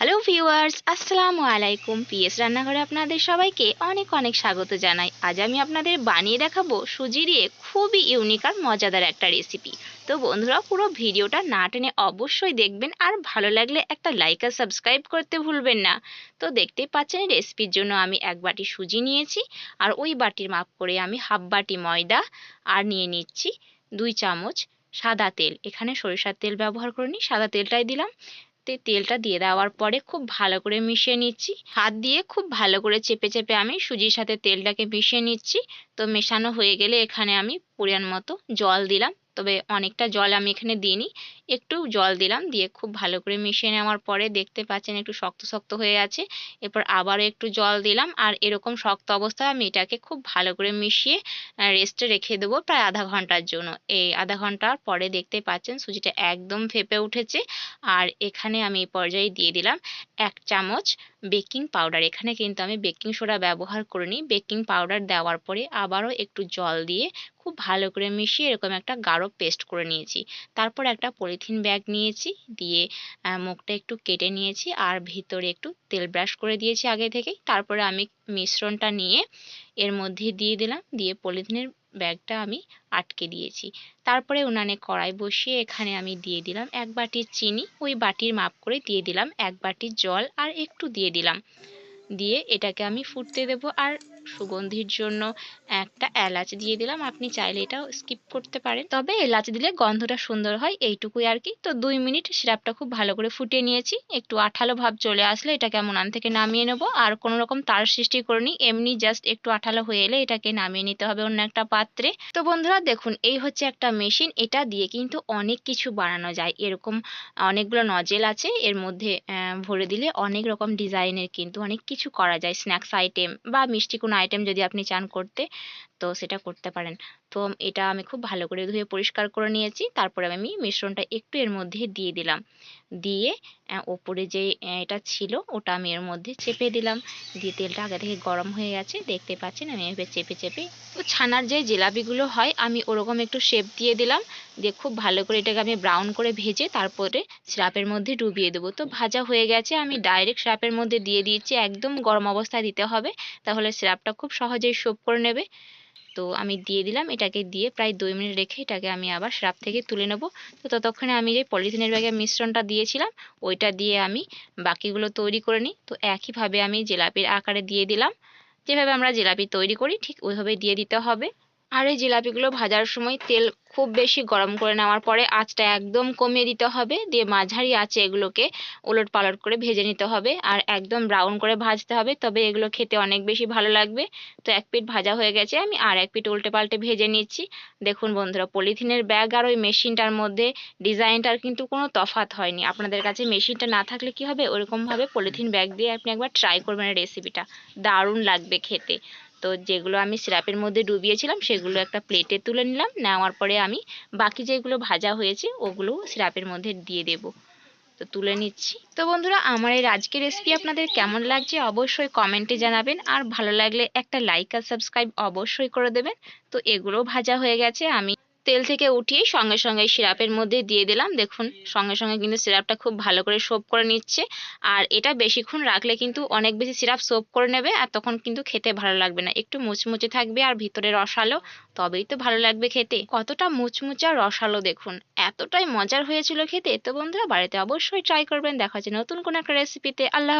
Hello viewers আসসালামু আলাইকুম PS রান্নাঘরে আপনাদের সবাইকে অনেক অনেক স্বাগত জানাই। আজ আমি আপনাদের বানিয়ে দেখাবো সুজি দিয়ে খুবই ইউনিক আর মজাদার একটা রেসিপি তো বন্ধুরা, পুরো ভিডিওটা না টেনে অবশ্যই দেখবেন আর ভালো লাগলে একটা লাইক আর সাবস্ক্রাইব করতে ভুলবেন না। তো দেখতেই পাচ্ছেন রেসিপির জন্য আমি এক বাটি সুজি নিয়েছি আর ওই বাটির মাপ করে আমি হাফ বাটি ময়দা আর নিয়ে নিচ্ছি দুই চামচ সাদা তেল। এখানে সরিষার তেল ব্যবহার করিনি, সাদা তেলটাই দিলাম। তে তেলটা দিয়ে দেওয়ার পরে খুব ভালো করে মিশিয়ে নিচ্ছি। হাত দিয়ে খুব ভালো করে চেপে চেপে আমি সুজির সাথে তেলটাকে মিশিয়ে নিচ্ছি। তো মেশানো হয়ে গেলে এখানে আমি পরিমাণ মতো জল দিলাম। তবে অনেকটা জল আমি এখানে দিইনি। একটু জল দিলাম, দিয়ে খুব ভালো করে মিশিয়ে নেওয়ার পরে দেখতে পাচ্ছেন একটু শক্ত শক্ত হয়ে আছে। এরপর আবারও একটু জল দিলাম, আর এরকম শক্ত অবস্থায় আমি এটাকে খুব ভালো করে মিশিয়ে রেস্টে রেখে দেবো প্রায় আধা ঘণ্টার জন্য। এই আধা ঘণ্টার পরে দেখতে পাচ্ছেন সুজিটা একদম ফেপে উঠেছে, আর এখানে আমি এই পর্যায়ে দিয়ে দিলাম। এক চামচ বেকিং পাউডার। এখানে কিন্তু আমি বেকিং সোডা ব্যবহার করিনি। বেকিং পাউডার দেওয়ার পরে আবারও একটু জল দিয়ে খুব ভালো করে মিশিয়ে এরকম একটা গাঢ় পেস্ট করে নিয়েছি। তারপর একটা পলিথিন ব্যাগ নিয়েছি, দিয়ে মুখটা একটু কেটে নিয়েছি আর ভিতরে একটু তেল ব্রাশ করে দিয়েছি আগে থেকেই। তারপরে আমি মিশ্রণটা নিয়ে এর মধ্যে দিয়ে দিলাম। দিয়ে পলিথিনের ব্যাগটা আমি আটকে দিয়েছি। তারপরে উনানে কড়াই বসিয়ে এখানে আমি দিয়ে দিলাম এক বাটির চিনি। ওই বাটির মাপ করে দিয়ে দিলাম এক বাটির জল আর একটু দিয়ে দিলাম। দিয়ে এটাকে আমি ফুটতে দেব আর সুগন্ধির জন্য একটা এলাচ দিয়ে দিলাম। আপনি চাইলে এটাও স্কিপ করতে পারেন। তবে এলাচ দিলে গন্ধটা সুন্দর হয়, এইটুকুই আর কি। তো দুই মিনিট সিরাপটা খুব ভালো করে ফুটিয়ে নিয়েছি। একটু আঠালো ভাব চলে আসলে এটাকে আমি উনান থেকে নামিয়ে নেব। আর কোনো রকম তার সৃষ্টি করিনি, এমনি জাস্ট একটু আঠালো হয়ে এলে এটাকে নামিয়ে নিতে হবে অন্য একটা পাত্রে। তো বন্ধুরা, দেখুন, এই হচ্ছে একটা মেশিন। এটা দিয়ে কিন্তু অনেক কিছু বানানো যায়। এরকম অনেকগুলো নজেল আছে। এর মধ্যে ভরে দিলে অনেক রকম ডিজাইনের কিন্তু অনেক কিছু করা যায়। স্ন্যাক্স আইটেম বা মিষ্টি কোনো আইটেম যদি আপনি চান করতে তো সেটা করতে পারেন। তো এটা আমি খুব ভালো করে ধুয়ে পরিষ্কার করে নিয়েছি। তারপরে আমি মিশ্রণটা একটু এর মধ্যে দিয়ে দিলাম। দিয়ে ওপরে যে এটা ছিল ওটা আমি এর মধ্যে চেপে দিলাম। দিয়ে তেলটা আগে থেকে গরম হয়ে গেছে। দেখতে পাচ্ছেন আমি এভাবে চেপে চেপে, তো ছানার যে জিলাপিগুলো হয় আমি ওরকম একটু শেপ দিয়ে দিলাম। দিয়ে খুব ভালো করে এটাকে আমি ব্রাউন করে ভেজে তারপরে সিরাপের মধ্যে ডুবিয়ে দেবো। তো ভাজা হয়ে গেছে। আমি ডাইরেক্ট সিরাপের মধ্যে দিয়ে দিয়েছি। একদম গরম অবস্থায় দিতে হবে। তাহলে সিরাপটা খুব সহজেই সোপ করে নেবে। তো আমি দিয়ে দিলাম, এটাকে দিয়ে প্রায় দুই মিনিট রেখে এটাকে আমি আবার স্রাব থেকে তুলে নেব। তো ততক্ষণে আমি যে পলিথিনের ব্যাগে মিশ্রণটা দিয়েছিলাম, ওইটা দিয়ে আমি বাকিগুলো তৈরি করে নিই। তো একইভাবে আমি জিলাপির আকারে দিয়ে দিলাম। যেভাবে আমরা জিলাপি তৈরি করি, ঠিক ওইভাবে দিয়ে দিতে হবে। আর এই জিলাপিগুলো ভাজার সময় তেল খুব বেশি গরম করে নেওয়ার পরে আঁচটা একদম কমিয়ে দিতে হবে। দিয়ে মাঝারি আঁচে এগুলোকে ওলট পালট করে ভেজে নিতে হবে আর একদম ব্রাউন করে ভাজতে হবে। তবে এগুলো খেতে অনেক বেশি ভালো লাগবে। তো এক পিঠ ভাজা হয়ে গেছে। আমি আর এক পিঠ উল্টে পাল্টে ভেজে নিচ্ছি। দেখুন বন্ধুরা, পলিথিনের ব্যাগ আর ওই মেশিনটার মধ্যে ডিজাইনটার কিন্তু কোনো তফাত হয়নি। আপনাদের কাছে মেশিনটা না থাকলে কি হবে? ওরকমভাবে পলিথিন ব্যাগ দিয়ে আপনি একবার ট্রাই করবেন রেসিপিটা দারুণ লাগবে খেতে। তো যেগুলো আমি সিরাপের মধ্যে ডুবিয়েছিলাম, সেগুলো একটা প্লেটে তুলে নিলাম। নেওয়ার পরে আমি বাকি যেগুলো ভাজা হয়েছে, ওগুলো সিরাপের মধ্যে দিয়ে দেব। তো তুলে নিচ্ছি। তো বন্ধুরা, আমার এই আজকের রেসিপি আপনাদের কেমন লাগছে অবশ্যই কমেন্টে জানাবেন। আর ভালো লাগলে একটা লাইক আর সাবস্ক্রাইব অবশ্যই করে দেবেন। তো এগুলো ভাজা হয়ে গেছে, আমি তেল থেকে উঠিয়ে সঙ্গে সঙ্গে সিরাপের মধ্যে দিয়ে দিলাম। দেখুন, সঙ্গে সঙ্গে কিন্তু সিরাপটা খুব ভালো করে সোপ করে নিচ্ছে। আর এটা বেশিক্ষণ রাখলে কিন্তু অনেক বেশি সিরাপ সোপ করে নেবে আর তখন কিন্তু খেতে ভালো লাগবে না। একটু মুচমুচে থাকবে আর ভিতরে রসালো, তবেই তো ভালো লাগবে খেতে। কতটা মুচমুচা রসালো দেখুন, এতটাই মজার হয়েছিল খেতে। তো বন্ধুরা, বাড়িতে অবশ্যই ট্রাই করবেন। দেখা হচ্ছে নতুন কোনো একটা রেসিপিতে আল্লাহ